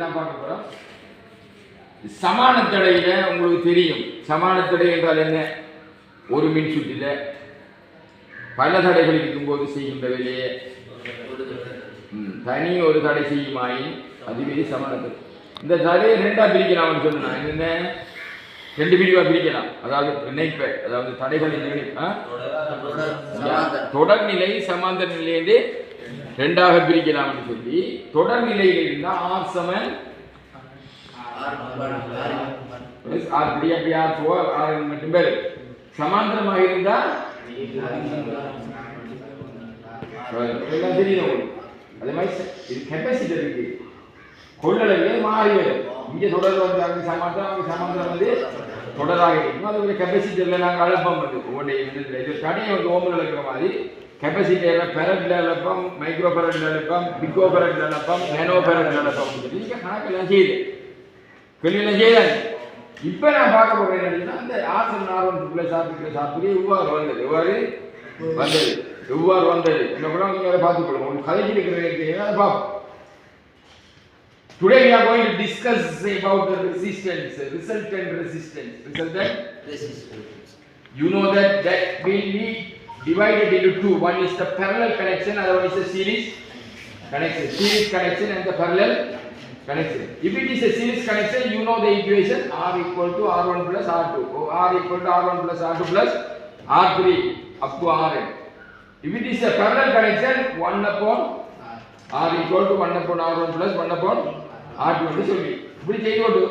தான் பார்க்க போறோம்? சமான தடையில உங்களுக்கு தெரியும். சமான தடை என்றால் என்ன? ஒரு மின் சுற்றில பல தடைகள் இருக்கும்போது செய்கின்ற வேலையை. தனி ஒரு தடை செய்யுமாயின் அதுவே சமான தடை. இந்த தடையை ரெண்டா பிரிக்கலாம்னு சொன்னா என்ன? ரெண்டு பிரிவா பிரிக்கலாம். அதாவது இணைப்பை அதாவது தடைகளின்? தொடர்நிலை சமாந்தர நிலை என்று ரெண்டாக பிரிக்கலாம்னு சொல்லி தொடர்நிலையில் இருந்தால் ஆர் சமன் ஆர் த்ரீ அப்படி ஆர் ஃபோர் ஆர் மட்டும் பேர். சமாந்தரமாக இருந்தா? எல்லாம் தெரியும் அதே மாதிரி இது கெப்பாசிட்டர் இருக்கு. கொள்ளளவே மாறி வரும். இங்கே தொடர் வந்து அங்கே சமாந்தரம் அங்கே சமாந்தரம் வந்து தொடராக இருக்கும். அது ஒரு கெப்பாசிட்டரில் நாங்கள் அழுப்பம். வந்து ஒவ்வொன்றையும் இது தனியை வந்து ஓமில் இருக்கிற மாதிரி கெப்பாசிட்டியில் பெரட்ல அழுப்பம் மைக்ரோ பெரட்ல அழுப்பம் பிக்கோ பெரட்ல அழுப்பம் நேனோ பெரட்ல அழுப்பம் நீங்கள் கணக்கெல்லாம் செய்யுது கேள்வியெல்லாம் செய்யாது இப்போ நான் பார்க்க போகிறேன் என்னன்னா அந்த ஆசன் நார்வன் பிள்ளை சாப்பிட்டு சாப்பிட்டு எவ்வாறு வந்தது எவ்வாறு வந்தது எவ்வாறு வந்தது இந்த கூட நீங்கள் அதை பார்த்துக்கொள்ளுங்க உங்களுக்கு கதைக்கு இருக்கிற அதை பார்ப்போம் Today we are going to discuss about the resistance, resultant resistance. Resultant, you know that that will be divided into two. One is the parallel connection, other one is the series connection. Series connection and the parallel connection. If it is a series connection, you know the equation R equal to R1 plus R2. Or R equal to R1 plus R2 plus R3 up to Rn. If it is a parallel connection, 1 upon R equal to 1 upon R1 plus 1 upon R2 என்று சொல்லி இப்படி செய்து கொண்டு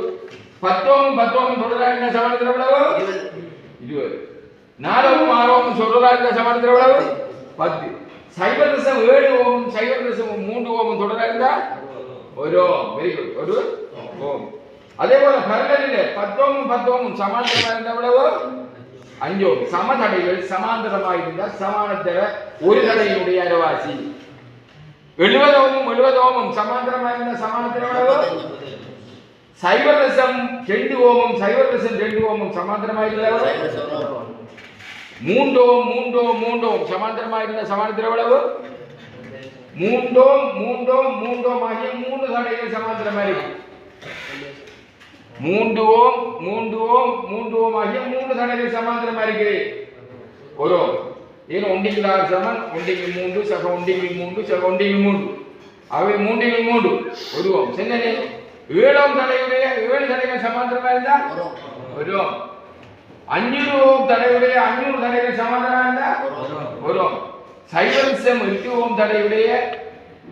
பத்தோமும் பத்தோமும் தொடராக என்ன சமானத்தில் எவ்வளவு இருபது நாலவும் ஆறவும் சொல்றதா இருந்த சமானத்தில் எவ்வளவு பத்து சைபர் தசம் ஏழு ஓம் சைபர் தசம் மூன்று ஓமும் தொடரா இருந்தா ஒரு ஓம் வெரி குட் ஒரு ஓம் அதே போல பரலில் பத்தோமும் பத்தோமும் சமாந்தரமா இருந்தா எவ்வளவு அஞ்சு ஓம் சமதடைகள் சமாந்தரமாக இருந்தா சமானத்தர ஒரு தடையினுடைய அரவாசி எழுபது ஓமும் எழுபது ஓமும் சமாந்தரமாக இருந்தா சமானத்தர எவ்வளவு சைவரசம் ரெண்டு ஓமும் சைவரசம் ரெண்டு ஓமும் சமாந்தரமாக இருந்தா மூண்டோம் மூண்டோம் மூண்டோம் சமாந்தரமாக இருந்த சமாந்தரம் எவ்வளவு? மூண்டோம் மூண்டோம் மூண்டோம் ஆகிய மூன்று தடைகள் சமாந்தரமாக இருக்கு. மூன்று ஓம் மூன்று ஓம் மூன்று ஓம் ஆகிய மூன்று தடைகள் சமாந்தரமாக இருக்கு. ஒரு ஓம் ஏன் ஒண்டிங்கில் ஆறு சமன் ஒண்டிங்கில் மூன்று சக ஒண்டிங்கில் மூன்று சக ஒண்டிங்கில் மூன்று. அவை மூன்றில் மூன்று. ஒரு ஓம். சென்னனே ஏழாம் தடையுடைய ஏழு தடைகள் சமாந்தரமாக இருந்தா ஒரு ஓம். ஓம் தடையுடைய அஞ்சூறு தடைகள் சமாதானம் இருந்தா வரும் சைவரிசம் எட்டு ஓம் தடையுடைய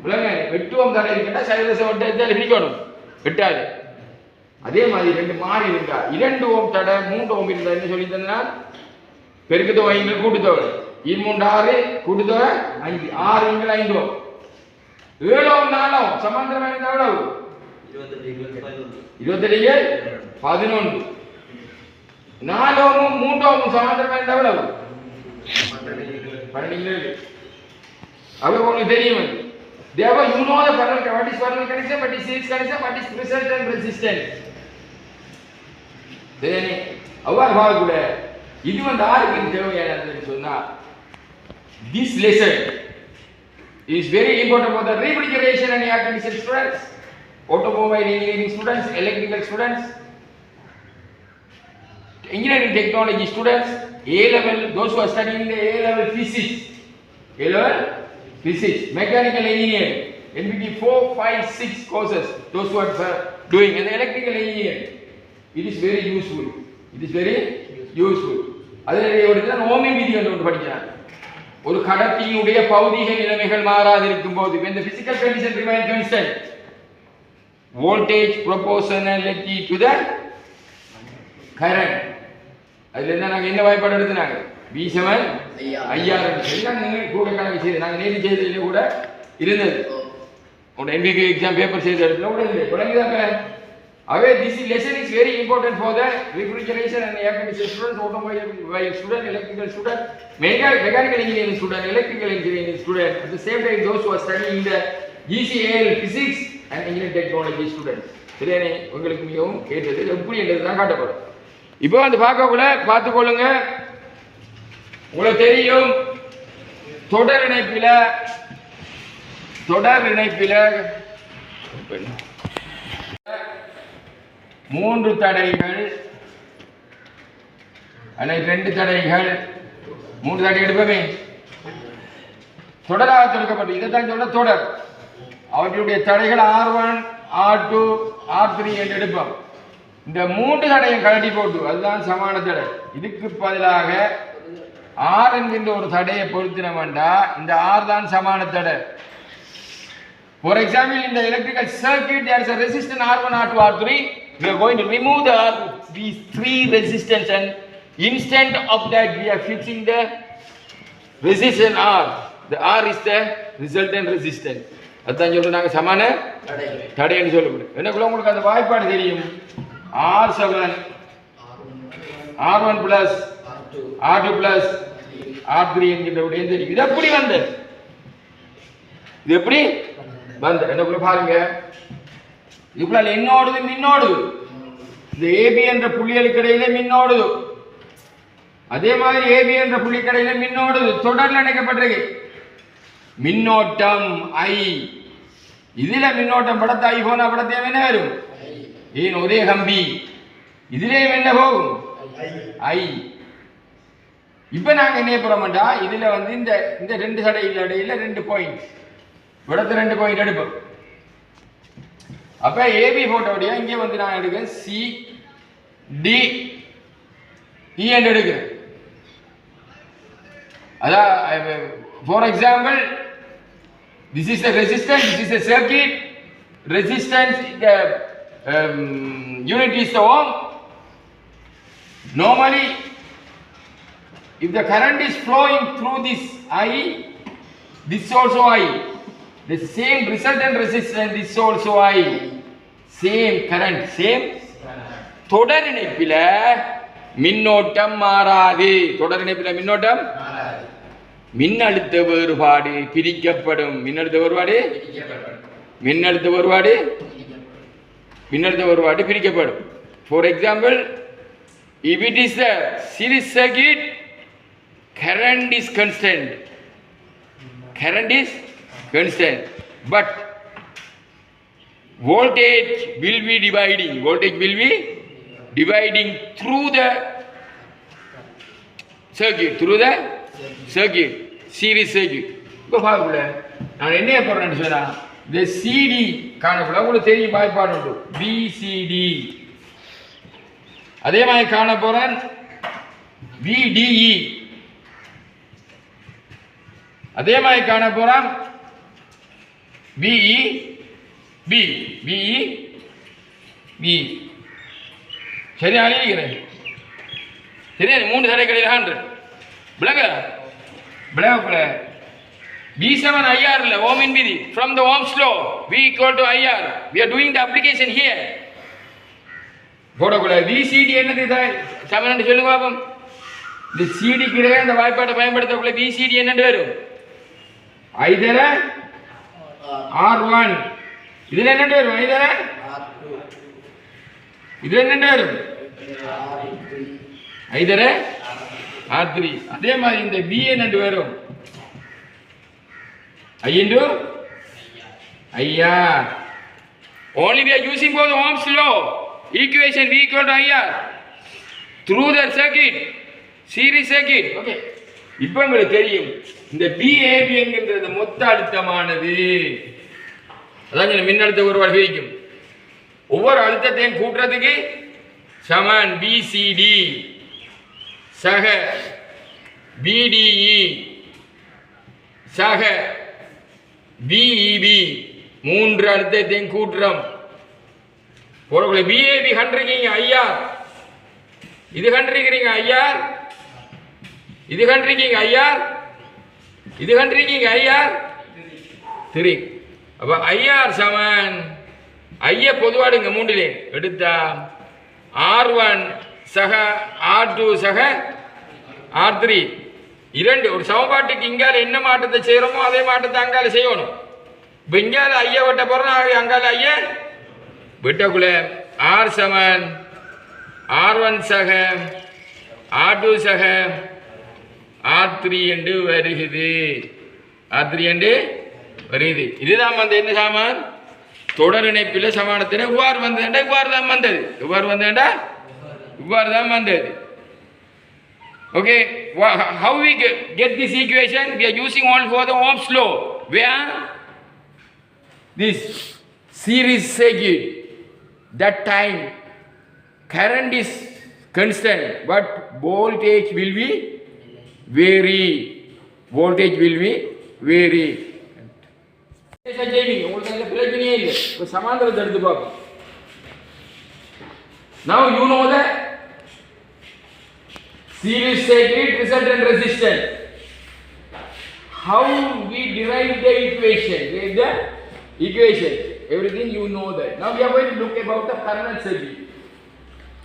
விலங்க எட்டு ஓம் தடை இருக்கின்றா சைவரிசம் ஒட்டத்தை பிரிக்கணும் எட்டாது அதே மாதிரி ரெண்டு மாறி இருந்தா இரண்டு ஓம் தடை மூன்று ஓம் இருந்தா என்ன சொல்லி தந்தா பெருக்கு தொகைங்க கூட்டுத்தொகை மூன்று ஆறு கூட்டுத்தொகை அஞ்சு ஆறு எங்கள் ஐந்து ஓம் ஏழு ஓம் நாலும் சமாந்தரம் இருந்தா எவ்வளவு இருபத்தெட்டு பதினொன்று நாலோமும் மூன்றோமும் சமாந்தரமா இருந்தா எவ்வளவு பன்னெண்டு அது உங்களுக்கு தெரியும் அது. Therefore, you know the parallel what is parallel connection, what is series connection, what is resultant resistance. Then, அவ்வாறு பார்க்கக்கூட இது வந்து யாருக்கு தேவையானதுன்னு சொன்னா this lesson is very important for the refrigeration and air conditioning students, automobile engineering students, electrical students, engineering technology students, A level, those who are studying the A level physics, A level physics, mechanical engineering, NPT 4, 5, 6 courses, those who are uh, doing, and electrical engineering. It is very useful. It is very useful. அதில் ஒரு தான் Ohmium விதி என்று ஒன்று படிக்கிறார் ஒரு கடத்தியினுடைய பௌதீக நிலைமைகள் மாறாதிருக்கும் போது when the physical condition remain constant voltage proportionality to the current அதுல இருந்தா நாங்க என்ன வாய்ப்பாடு எடுத்துனாங்க பி செவன் ஐயாயிரம் எல்லாம் நீங்க கூட கணக்கு செய்து நாங்க நேற்று செய்ததுல கூட இருந்தது உங்களோட எம்பிபி எக்ஸாம் பேப்பர் செய்த இடத்துல கூட இல்லை விளங்குதாங்க அவே this lesson is very important for the and air conditioning students automobile student electrical student mechanical mechanical engineering student electrical engineering student at the same time those who are studying the GCAL physics and engineering technology students சரியானே உங்களுக்கு மிகவும் கேட்டது எப்படி என்றது தான் காட்டப்படும் இப்போ வந்து பார்க்கக்குள்ள பார்த்துக்கொள்ளுங்க உங்களுக்கு தெரியும் தொடர் இணைப்பில் தொடர் இணைப்பில் மூன்று தடைகள் அல்லது ரெண்டு தடைகள் மூன்று தடை எடுப்பவே தொடராக தொடுக்கப்பட்டு இதைத்தான் சொல்ல தொடர். அவற்றுடைய தடைகள் R one R two R three என்று எடுப்போம். இந்த மூன்று தடையும் கழட்டி போட்டு அதுதான் சமான தடை இதுக்கு பதிலாக ஆர் என்கின்ற ஒரு தடையை பொருத்தினோம்டா இந்த ஆர் தான் சமான தடை example, in the electrical circuit, there is a resistance R1, R2, R3. We are going to remove the R, these three resistance and instead of that we are fixing the resistance R. The R is the resultant resistance. அதான் சொல்றோம் நாங்க சமான தடைன்னு சொல்லப்படுது எனக்குள்ள உங்களுக்கு அந்த வாய்ப்பாடு தெரியும் R seven R one plus R two plus R three என்கின்ற விடயம் தெரியும் இது எப்படி வந்து? இது எப்படி வந்து? என்ன பாருங்க. இதுக்குள்ள என்னோடுது மின்னோடுது இந்த ஏபி என்ற புள்ளிகளுக்கு இடையில மின்னோடுது. அதே மாதிரி ஏபி என்ற புள்ளி கடையில மின்னோடுது. தொடர்ல இணைக்கப்பட்டிருக்கு. மின்னோட்டம் ஐ இதுல மின்னோட்டம் படத்தை ஐபோனா படத்தை என்ன வரும் ஏன் ஒரே கம்பி? இதுலயும் என்ன போகும்? ஐ. இப்ப நாங்க என்ன போறோம்டா இதுல வந்து இந்த இந்த ரெண்டு சடையில் இடையில ரெண்டு பாயிண்ட் விடத்து ரெண்டு பாயிண்ட் எடுப்போம். அப்ப ஏபி போட்டோடைய இங்க வந்து நான் எடுக்கிறேன். சி டி இ என்று எடுக்கிறேன். அதான் for example this is the resistance this is the circuit resistance the unit is the ohm normally if the current is flowing through this i this also i the same resultant resistance this also i same current same தொடர் இணைப்பில மின்னோட்டம் மாறாது தொடர் இணைப்பில மின்னோட்டம் மின்னழுத்த வேறுபாடு பிரிக்கப்படும் மின்னழுத்த வேறுபாடு மின்னழுத்த வேறுபாடு மின்னழுத்த வேறுபாடு பிரிக்கப்படும் for example if it is a series circuit current is constant current is constant but voltage will be dividing voltage will be dividing through the circuit through the circuit series circuit இப்போ பார்க்கல நான் என்ன போடுறேன்னு சொன்னா இந்த CD காணப்படும் உங்களுக்கு தெரியும் வாய்ப்பாடு உண்டு. பிசிடி அதே மாதிரி காண போகிறேன் விடிஇ e. அதே மாதிரி காண போகிறோம் PE P e. PE P e. சரியா எழுதிக்கிறேன்? சரி மூணு சரை கிடையாது விளங்க விளங்க B7 IR ohm in BD. From the Ohm's law, V equal to IR. We are doing the application here. போடக்கூடாது. விசிடி என்னது? சமன் என்று சொல்லுங்க பாப்போம். இந்த சிடி கிடையாது இந்த வாய்ப்பாட்டை பயன்படுத்தக்குள்ள விசிடி என்னென்று வரும்? ஐதர ஆர் ஒன் இதில் என்னென்று வரும்? ஐதர இதில் என்னென்று வரும்? ஐதர ஆர் த்ரீ அதே மாதிரி இந்த பி என்னென்று வரும்? ஐ இன்டு ஐயா only we are using for the Ohm's law equation V equal to IR through the circuit series circuit okay இப்போ உங்களுக்கு தெரியும் இந்த இந்த மொத்த அழுத்தமானது அதான் இந்த மின்னழுத்த ஒருவர் பிரிக்கும் ஒவ்வொரு அழுத்தத்தையும் கூட்டுறதுக்கு சமன் BCD சக BDE சக விஇபி மூன்று அர்த்தத்தையும் கூட்டுறோம். போறக்குள்ள பிஏபி கண்டிருக்கீங்க ஐயா? இது கண்டிருக்கிறீங்க ஐயா? இது கண்டிருக்கீங்க ஐயா? இது கண்டிருக்கீங்க ஐயா? திரி. அப்ப ஐஆர் சமன். ஐய பொதுவாடுங்க மூன்றிலே. எடுத்தா ஆர் ஒன் சக ஆர் டூ சக ஆர் த்ரீ. இரண்டு ஒரு சமபாட்டுக்கு இங்கால என்ன மாற்றத்தை செய்யறோமோ அதே மாற்றத்தை அங்கால செய்யணும். இப்போ இங்கால ஐயா வெட்ட போறோம் அங்கால ஐயா? விட்டக்குள்ள ஆர் செவன் ஆர் ஒன் சக ஆர் டூ சக ஆர் த்ரீ என்று வருகிறது. ஆர் த்ரீ என்று வருகிறது. இதுதான் வந்து என்ன சாமான்? தொடர் இணைப்பில் சமானத்தின இவ்வாறு வந்ததுண்டா இவ்வாறு தான் வந்தது. இவ்வாறு வந்ததுண்டா இவ்வாறு தான் வந்தது. Okay, how we get this equation? We are using all for the Ohm's law, where this series circuit, that time current is constant, but voltage will be vary. Voltage will be vary. Now you know that series circuit result and resistance. How we derive the equation? With the equation. Everything you know that. Now we are going to look about the parallel circuit.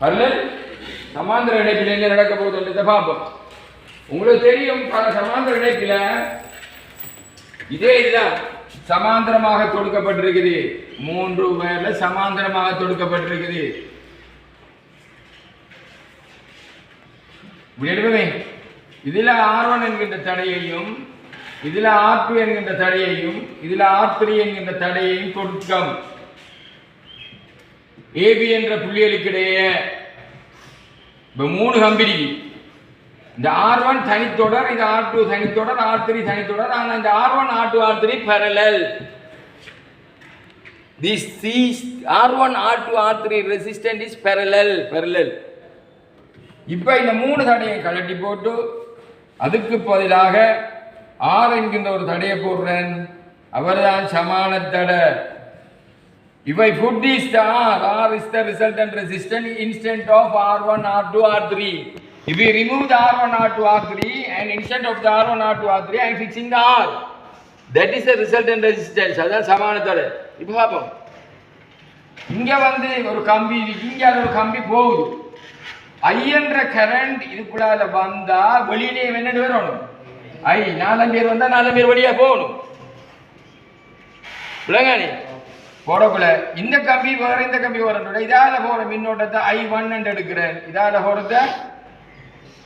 Parallel சமாந்திர இணைப்பில் என்ன நடக்க போகுதுன்றத பார்ப்போம் உங்களுக்கு தெரியும் பல சமாந்திர இணைப்பில் இதே இதுதான் சமாந்திரமாக தொடுக்கப்பட்டிருக்குது மூன்று வேர்ல சமாந்திரமாக தொடுக்கப்பட்டிருக்குது விடுவே இதில் ஆர் ஒன் என்கின்ற தடையையும் இதில் ஆர் டூ என்கின்ற தடையையும் இதில் ஆர் த்ரீ என்கின்ற தடையையும் கொடுக்கம். ஏபி என்ற புள்ளிகளுக்கிடையே இப்போ மூணு கம்பெனி இந்த ஆர் ஒன் தனித்தொடர் இந்த ஆர் டூ தனித்தொடர் ஆர் த்ரீ தனித்தொடர் ஆனால் இந்த R one R two R three R this these R1 R2 R3 resistance is parallel parallel. இப்போ இந்த மூணு தடையை கழட்டி போட்டு அதுக்கு பதிலாக ஆர் என்கின்ற ஒரு தடையை போடுறேன் அவர்தான் சமான தடை இவை foot is the R R is the result and resistant instant of R one R two R three If two R three and R2, of and R one the R1, R2, R3, I am the R R. Is is result and resistance அதான் சமானத்தோடு இப்போ பார்ப்போம் இங்கே வந்து ஒரு கம்பி இருக்கு இங்கே ஒரு கம்பி போகுது ஐயன்ற என்ற கரண்ட் இதுக்குள்ளால வந்தா வெளியிலே என்னட்டு வரணும்? ஐ நாலாம் பேர் வந்தா நாலாம் பேர் வழியா போகணும். விளங்கானே போடக்குள்ள இந்த கம்பி வேற இந்த கம்பி வரணும் இதால போற மின்னோட்டத்தை ஐ ஒன் எடுக்கிறேன். இதால போறத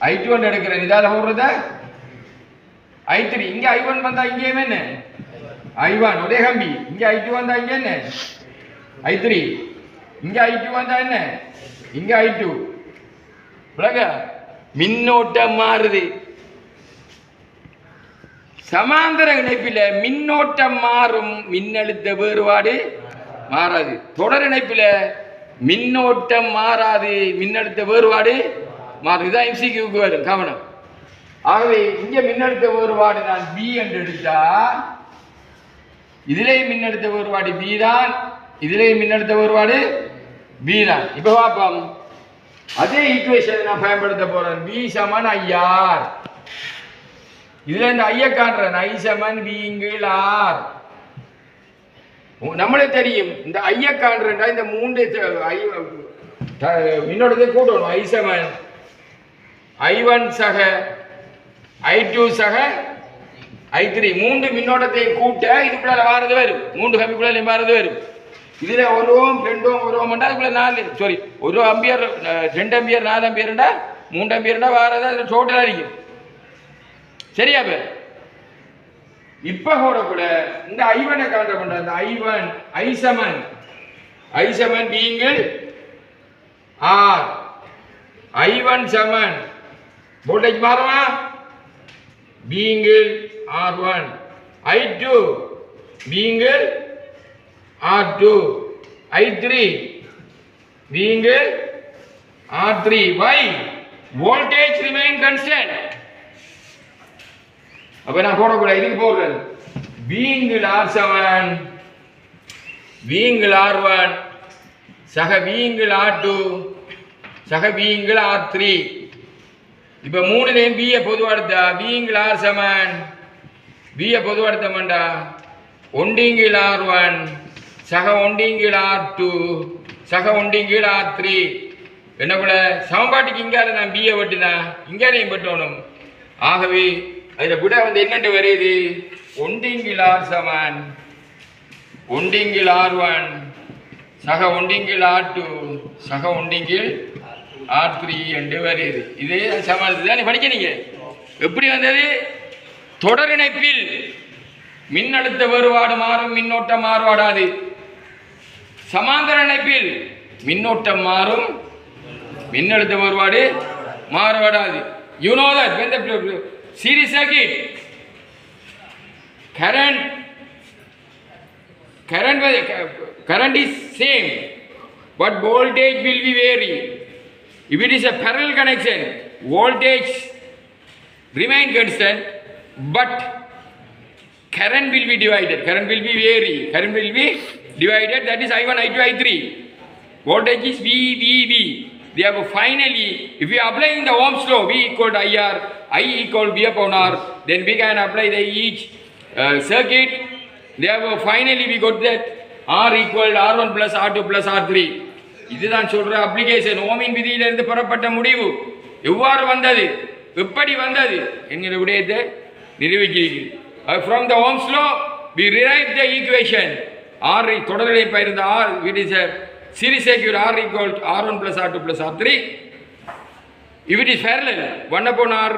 ஐ டூ எடுக்கிறேன். இதால போறத ஐ த்ரீ இங்க ஐ ஒன் வந்தா இங்க என்ன? ஐ ஒன் ஒரே கம்பி. இங்க ஐ டூ வந்தா இங்க என்ன? ஐ த்ரீ இங்க ஐ டூ வந்தா என்ன? இங்க ஐ டூ உலக மின்னோட்டம் மாறுது. சமாந்தர இணைப்பில் மின்னோட்டம் மாறும் மின்னழுத்த வேறுபாடு மாறாது. தொடர் இணைப்பில் மின்னோட்டம் மாறாது மின்னழுத்த வேறுபாடு மாறும் இதான் எம்சிக்யூக்கு வரும் கவனம். ஆகவே இங்கே மின்னழுத்த வேறுபாடு நான் பி என்று எடுத்தா இதிலே மின்னழுத்த வேறுபாடு பி தான் இதிலே மின்னழுத்த வேறுபாடு பி தான். இப்போ பார்ப்போம். அதே ஈக்குவேஷனை நான் பயன்படுத்த போறேன். வி சமன் ஐஆர் இதுல இந்த ஐய காண்றேன். ஐ சமன் விங்கிள் ஆர் நம்மளே தெரியும். இந்த ஐய காண்றா இந்த மூன்று த- கூட்டணும் ஐ சமன். ஐ ஒன் சக ஐ டூ சக ஐ த்ரீ மூன்று மின்னோட்டத்தை கூட்ட இதுக்குள்ள வாரது வரும் மூன்று கம்பிக்குள்ள வாரது வரும் இதுல ஒரு ஓம் ரெண்டு ஓம் ஒரு ஓம் அதுக்குள்ள நாலு. சாரி ஒரு அம்பியர் ரெண்டு அம்பியர் நாலு அம்பியர்ண்டா மூன்று அம்பியர்டா வேறு ஏதாவது டோட்டலாக இருக்கும். சரியா பேர் இப்ப கூட இந்த ஐவனை காண்ற பண்ற அந்த ஐவன் ஐசமன். ஐசமன் நீங்கள் ஆர். ஐவன் சமன். வோல்டேஜ் மாறுமா? பீங்கிள் ஆர் ஒன் ஐ டூ பீங்கிள் R two I three பீங்கிள் R three why voltage remain constant அப்ப நான் போடக்கூடாது. இதுக்கு போடுறேன் வீங்கிள் ஆர் செவன் வீங்கிள் ஆர் ஒன் சக வீங்கிள் ஆர் டூ சக பீங்கில் ஆர் த்ரீ இப்போ மூணுலேயும் பிஏ பொதுவாடுத்தா வீங்கிள் ஆர் செவன் பிஏ பொதுவாடுத்தமாண்டா ஒண்டிங்கிள் ஆர் ஒன் சக ஒண்டிங்கிள் டூ சக ஒண்டிங்கிள் ஆர் த்ரீ என்ன கூட சமன்பாட்டுக்கு இங்கால நான் பிஏ வெட்டினா இங்காலையும் வெட்டணும். ஆகவே அதில் விட வந்து என்னென்று வருது? ஒண்டிங்கிள் ஆர் செவன் ஆர் ஒன் சக ஒண்டிங்கிள் ஆர் டூ சக ஒண்டிங்கிள் ஆர் த்ரீ என்று வருது. இதே சமாளித்து தான் படிக்க நீங்க? எப்படி வந்தது? தொடர் இணைப்பில் மின்னழுத்த வேறுபாடு மாறும் மின்னோட்டம் மாறுபாடாது. சமாந்தர இணைப்பில் மின்னோட்டம் மாறும் மின்னழுத்த வேறுபாடு மாறுபடாது you know that when the series circuit current current will- current is same but voltage will be vary if it is a parallel connection voltage remain constant but current will be divided current will be vary current will be divided that is i1 i2 i3 voltage is v v v therefore finally if we apply in the ohm's law v equal to ir i equal v upon r then we can apply the each uh, circuit therefore finally we got that r equal to r1 plus r2 plus r3 இதுதான் சொல்ற application ஓமின் விதியிலிருந்து பெறப்பட்ட முடிவு எவ்வாறு வந்தது எப்படி வந்தது என்கிற விடயத்தை நிரூபிக்கிறீர்கள் from the ohm's law we derive the equation R தொடர்நிலை பயிருந்த R it is series circuit R equal R one plus R two plus R three if it is parallel 1 upon r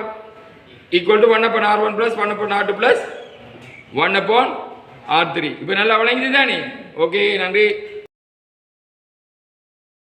equal to 1 upon r1 plus 1 upon r2 plus 1 upon r3 இப்போ நல்லா விளங்குது தானே? Okay நன்றி.